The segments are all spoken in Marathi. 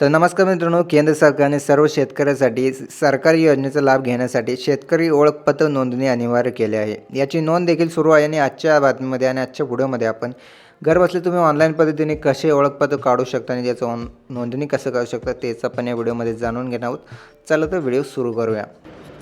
तर नमस्कार मित्रांनो केंद्र सरकारने सर्व शेतकऱ्यांसाठी सरकारी योजनेचा लाभ घेण्यासाठी शेतकरी ओळखपत्र नोंदणी अनिवार्य केले आहे. याची नोंद देखील सुरू आहे आणि आजच्या बातमीमध्ये आणि आजच्या व्हिडिओमध्ये आपण घरबसल्या तुम्ही ऑनलाईन पद्धतीने कसे ओळखपत्र काढू शकता आणि त्याचं ऑन नोंदणी कसं करू शकता तेच आपण या व्हिडिओमध्ये जाणून घेणार आहोत. चला तर व्हिडिओ सुरू करूया.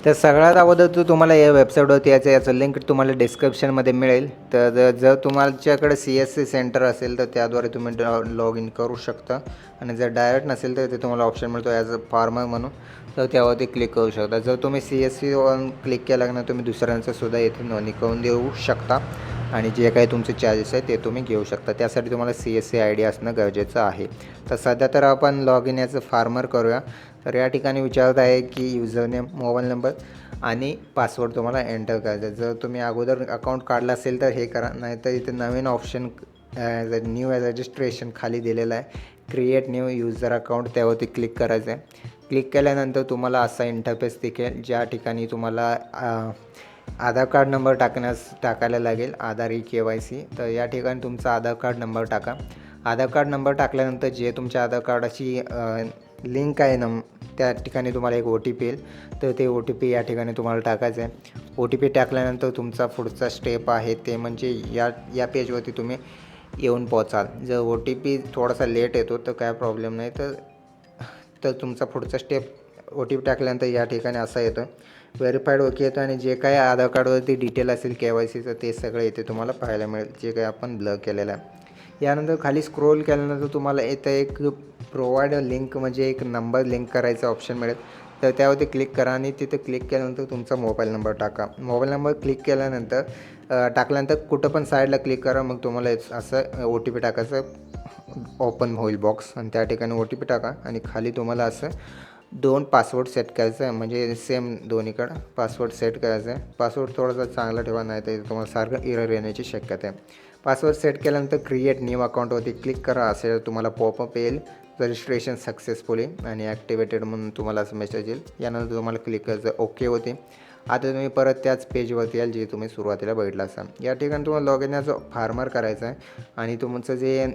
तर सगळ्यात अगोदर तू तुम्हाला या वेबसाईटवरती याचं याचं लिंक तुम्हाला डिस्क्रिप्शनमध्ये मिळेल. तर जर तुमच्याकडे सी एस सी सेंटर असेल तर त्याद्वारे तुम्ही लॉग इन करू शकता. आणि जर डायरेक्ट नसेल तर ते तुम्हाला ऑप्शन मिळतो ॲज अ फार्मर म्हणून. तर त्यावरती क्लिक करू शकता. जर तुम्ही सी एस सीवर क्लिक केलं ना तुम्ही दुसऱ्यांचं सुद्धा येथे नोंदणी करून देऊ शकता. आणि जे काही तुमचे चार्जेस आहे ते तुम्ही घेऊ शकता. त्यासाठी तुम्हाला C S C I D असणं गरजेचं आहे. तर सध्या तर आपण लॉग इन याचं फार्मर करूया. तर या ठिकाणी विचारत आहे की युजर नेम मोबाईल नंबर आणि पासवर्ड तुम्हाला एंटर करायचा आहे. जर तुम्ही अगोदर अकाउंट काढलं असेल तर हे करा नाहीतर इथे नवीन option as a new registration खाली दिलेलं आहे. क्रिएट न्यू युजर अकाउंट त्यावरती क्लिक करायचं आहे. क्लिक केल्यानंतर तुम्हाला असा इंटरफेस दिखेल ज्या ठिकाणी तुम्हाला आधार कार्ड नंबर टाकण्यास टाकायला लागेल Aadhaar e K Y C. तर या ठिकाणी तुमचा आधार कार्ड नंबर टाका. आधार कार्ड नंबर टाकल्यानंतर जे तुमच्या आधार कार्डाची लिंक आहे नम त्या ठिकाणी तुम्हाला एक ओ टी पी येईल. तर ते ओ टी पी या ठिकाणी तुम्हाला टाकायचं आहे. ओ टी पी टाकल्यानंतर तुमचा पुढचा स्टेप आहे ते म्हणजे या या पेजवरती तुम्ही येऊन पोचाल जर ओ टी पी थोडासा लेट येतो तर काय प्रॉब्लेम नाही. तर तर तुमचा पुढचा स्टेप ओ टी पी टाकल्यानंतर या ठिकाणी असा येतो. व्हेरीफाईड ओके येतं आणि जे काही आधार कार्डवरती डिटेल असेल के वाय सीचं ते सगळं इथे तुम्हाला पाहायला मिळेल. जे काही आपण ब्लर केलेलं आहे. यानंतर खाली स्क्रोल केल्यानंतर तुम्हाला इथं एक प्रोवाइड लिंक म्हणजे एक नंबर लिंक करायचा ऑप्शन मिळेल. तर त्यावरती क्लिक करा आणि तिथे क्लिक केल्यानंतर तुमचा मोबाईल नंबर टाका. मोबाईल नंबर क्लिक केल्यानंतर टाकल्यानंतर कुठं पण साईडला क्लिक करा मग तुम्हाला एक असं ओ टी पी टाकायचं ओपन होईल बॉक्स आणि त्या ठिकाणी ओ टी पी टाका आणि खाली तुम्हाला असं दोन पासवर्ड सेट करायचं आहे. म्हणजे सेम दोन्हीकडं पासवर्ड सेट करायचं आहे. पासवर्ड थोडासा चांगला ठेवा नाही तर तुम्हाला सारखं इरर येण्याची शक्यता आहे. पासवर्ड सेट केल्यानंतर क्रिएट न्यू अकाउंटवरती क्लिक करा असेल तुम्हाला पॉपअप येईल. रजिस्ट्रेशन सक्सेसफुली आणि ॲक्टिवेटेड म्हणून तुम्हाला असं मेसेज येईल. यानंतर तुम्हाला क्लिक करायचं ओके होते आता तुम्ही परत त्याच पेजवरती याल जे तुम्ही सुरुवातीला बघितलं असाल. या ठिकाणी तुम्हाला लॉग इन फार्मर करायचं आहे. आणि तुमचं जे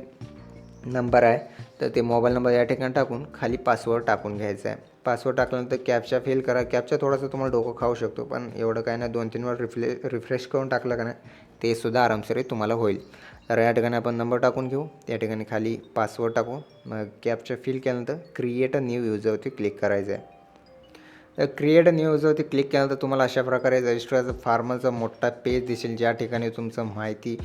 नंबर आहे तर ते मोबाईल नंबर या ठिकाणी टाकून खाली पासवर्ड टाकून घ्यायचा आहे. पासवर्ड टाकल्यानंतर कॅपचा फेल करा. कॅपचा थोडासा तुम्हाला डोकं खाऊ शकतो पण एवढं काय नाही. दोन तीन वेळ रिफ्ले रिफ्रेश करून टाकलं का नाही ते सुद्धा आरामशीर तुम्हाला होईल. तर या ठिकाणी आपण नंबर टाकून घेऊ. त्या ठिकाणी खाली पासवर्ड टाकू. मग कॅपचा फिल केल्यानंतर क्रिएट अ न्यू युजरवरती क्लिक करायचं आहे तर क्रिएट न्यूजवरती क्लिक केलं तर तुम्हाला अशा प्रकारे रजिस्टरचा फार्मरचा मोठा पेज दिसेल. ज्या ठिकाणी तुमचं माहिती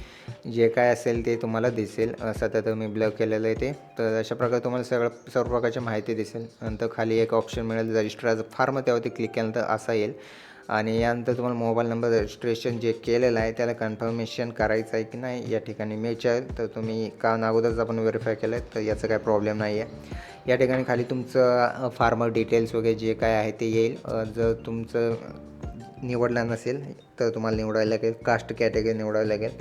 जे काय असेल ते तुम्हाला दिसेल. सध्या तर मी ब्लॉक केलेलं आहे ते. तर अशा प्रकारे तुम्हाला सगळं सर्व प्रकारची माहिती दिसेल. नंतर खाली एक ऑप्शन मिळेल रजिस्टरचा फार्म त्यावरती क्लिक केल्यानंतर असा येईल. आणि यानंतर तुम्हाला मोबाईल नंबर रजिस्ट्रेशन जे केलेलं आहे त्याला कन्फर्मेशन करायचं आहे की नाही या ठिकाणी विचारेल तर तुम्ही का अगोदरच आपण व्हेरीफाय केलं आहे तर याचं काही प्रॉब्लेम नाही आहे या ठिकाणी खाली तुमचं फार्मर डिटेल्स वगैरे जे काय आहे ते येईल. जर तुमचं निवडलं नसेल तर तुम्हाला निवडायला लागेल कास्ट कॅटेगरी निवडावी लागेल.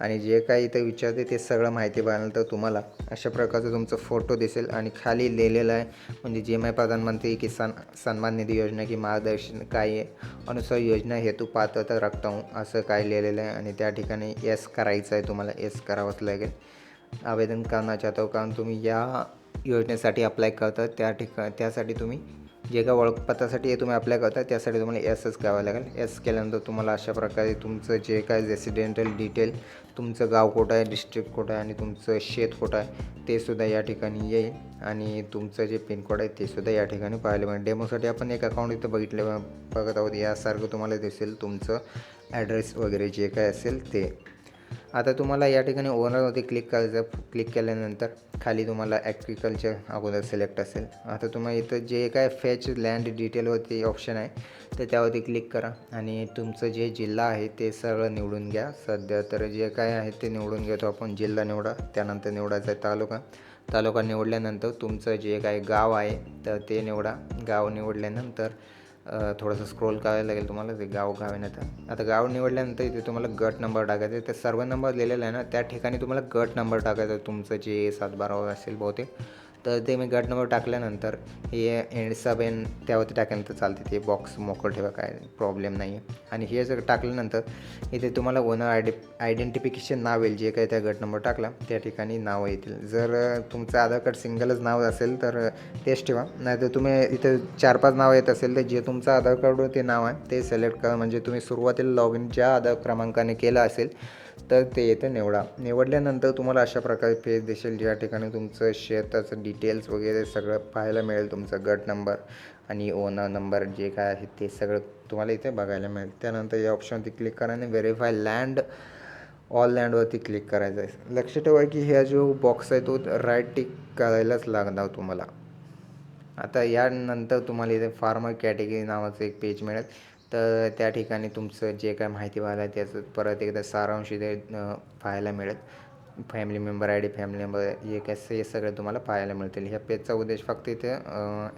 आणि जे काही इथं विचारते ते सगळं माहिती पाहिल्यानंतर तुम्हाला अशा प्रकारचं तुमचं फोटो दिसेल. आणि खाली लिहिलेलं आहे म्हणजे जे माय प्रधानमंत्री किसान सन्मान निधी योजना की मार्गदर्शन काय आहे अनुसार योजना हेतू पात्रता रखता हूँ असं काय लिहिलेलं आहे. आणि त्या ठिकाणी येस करायचं आहे तुम्हाला येस करावंच लागेल. आवेदन करणं चाहता हो कारण तुम्ही या योजनेसाठी अप्लाय करता त्या ठिका त्यासाठी तुम्ही जे काय ओळखपत्रासाठी तुम्ही अप्लाय करता त्यासाठी तुम्हाला एसच करावं लागेल. एस केल्यानंतर तुम्हाला अशा प्रकारे तुमचं जे काय रेसिडेंटल डिटेल तुमचं गाव कुठं आहे डिस्ट्रिक्ट कुठं आहे आणि तुमचं शेत कुठं आहे ते सुद्धा या ठिकाणी येईल. आणि तुमचं जे पिनकोड आहे ते सुद्धा या ठिकाणी पाहायला मिळेल. डेमोसाठी आपण एक अकाउंट इथं बघितलं बघत आहोत. यासारखं तुम्हाला दिसेल तुमचं ॲड्रेस वगैरे जे काय असेल ते. आता तुम्हाला या ठिकाणी ओनरवरती क्लिक करायचं क्लिक केल्यानंतर खाली तुम्हाला ॲग्रिकल्चर अगोदर सिलेक्ट असेल. आता तुम्हाला इथं जे काय फॅच लँड डिटेलवरती ऑप्शन आहे तर त्यावरती क्लिक करा आणि तुमचं जे जिल्हा आहे ते सरळ निवडून घ्या. सध्या तर जे काय आहे ते निवडून घेतो आपण. जिल्हा निवडा त्यानंतर निवडायचा आहे तालुका. तालुका निवडल्यानंतर तुमचं जे काय गाव आहे तर ते निवडा. गाव निवडल्यानंतर थोडंसं स्क्रोल करायला लागेल तुम्हाला ते गाव गाव आहे तर आता गाव निवडल्यानंतर इथे तुम्हाला गट नंबर टाकायचा आहे तर सर्व नंबर लिहिलेला आहे ना त्या ठिकाणी तुम्हाला गट नंबर टाकायचा आहे. तुमचं जे सातबारावर असेल बहुतेक. तर ते मी गट नंबर टाकल्यानंतर हे एंड सब एन त्यावरती टाकल्यानंतर चालते ते बॉक्स मोकळं ठेवा काय प्रॉब्लेम नाही आहे आणि हे जर टाकल्यानंतर इथे तुम्हाला ओनर आयडे आयडेंटिफिकेशन नाव येईल जे काही त्या गट नंबर टाकला त्या ठिकाणी नावं येतील. जर तुमचं आधार कार्ड सिंगलच नाव असेल तर तेच ठेवा. नाहीतर तुम्ही इथे चार पाच नावं येत असेल तर जे तुमचं आधार कार्डवर ते नाव आहे ते सिलेक्ट करा. म्हणजे तुम्ही सुरुवातीला लॉग इन ज्या आधार क्रमांकाने केलं असेल तर ते येतं निवडा. निवडल्यानंतर तुम्हाला अशा प्रकारे पेज दिसेल. ज्या ठिकाणी तुमचं शेताचं डिटेल्स वगैरे सगळं पाहायला मिळेल. तुमचं गट नंबर आणि ओनर नंबर जे काय आहे ते सगळं तुम्हाला इथे बघायला मिळेल. त्यानंतर या ऑप्शनवरती क्लिक करा आणि व्हेरीफाय लँड ऑल लँडवरती क्लिक करायचं आहे लक्ष ठेवा की ह्या जो बॉक्स आहे तो राईट टिक करायलाच लागणार तुम्हाला. आता यानंतर तुम्हाला इथे फार्मर कॅटेगरी नावाचं एक पेज मिळेल. तर त्या ठिकाणी तुमचं जे काय माहिती व्हायला आहे त्याचं परत एकदा सारांश इथे पाहायला मिळेल. Family member I D family member हे काय हे सगळे तुम्हाला पाहायला मिळतील. ह्या पेजचा उद्देश फक्त इथे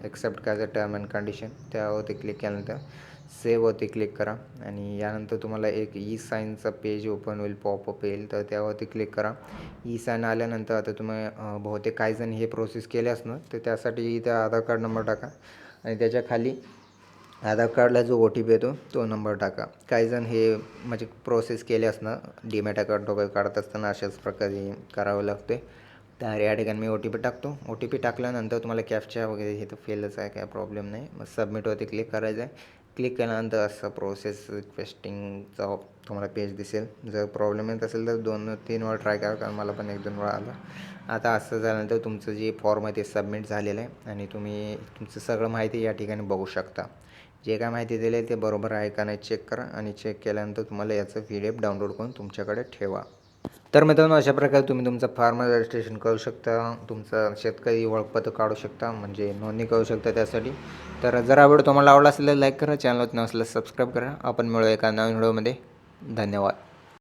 एक्सेप्ट करायचं टर्म अँड कंडिशन त्यावरती क्लिक केल्यानंतर सेववरती क्लिक करा. आणि यानंतर तुम्हाला एक ई साईनचा पेज ओपन होईल पॉपअप येईल तर त्यावरती क्लिक करा. ई साईन आल्यानंतर आता तुम्ही बहुतेक काही जण हे प्रोसेस केले असणार तर त्यासाठी इथे आधार कार्ड नंबर टाका. आणि त्याच्याखाली आधार कार्डला जो ओ टी पी येतो तो नंबर टाका. काही जण हे म्हणजे प्रोसेस केले असणं डीमॅट अकाउंट वगैरे काढत असताना अशाच प्रकारे करावं लागते तर या ठिकाणी मी ओ टी पी टाकतो. ओ टी पी टाकल्यानंतर तुम्हाला कॅपच्या वगैरे हे तर फेलच आहे काय प्रॉब्लेम नाही. मग सबमिटवरती क्लिक करायचं आहे क्लिक केल्यानंतर असं प्रोसेस रिक्वेस्टिंगचा तुम्हाला पेज दिसेल. जर प्रॉब्लेम येत असेल तर दोन तीन वेळा ट्राय करा कारण मला पण एक दोन वेळा आला. आता असं झाल्यानंतर तुमचं जे फॉर्म आहे ते सबमिट झालेलं आहे. आणि तुम्ही तुमचं सगळं माहिती या ठिकाणी बघू शकता. जे काय माहिती दिली आहे ते बरोबर आहे का नाही चेक करा आणि चेक केल्यानंतर तुम्हाला याचं पी डी एफ डाउनलोड करून तुमच्याकडे ठेवा. तर मित्रांनो अशा प्रकारे तुम्ही तुमचं फार्मर रजिस्ट्रेशन करू शकता तुमचं शेतकरी ओळखपत्र काढू शकता म्हणजे नोंदणी करू शकता त्यासाठी. तर जर हा व्हिडिओ तुम्हाला आवडला असेल तर लाईक करा चॅनलवर नसलं सबस्क्राईब करा. आपण मिळू एका नवीन व्हिडिओमध्ये. धन्यवाद.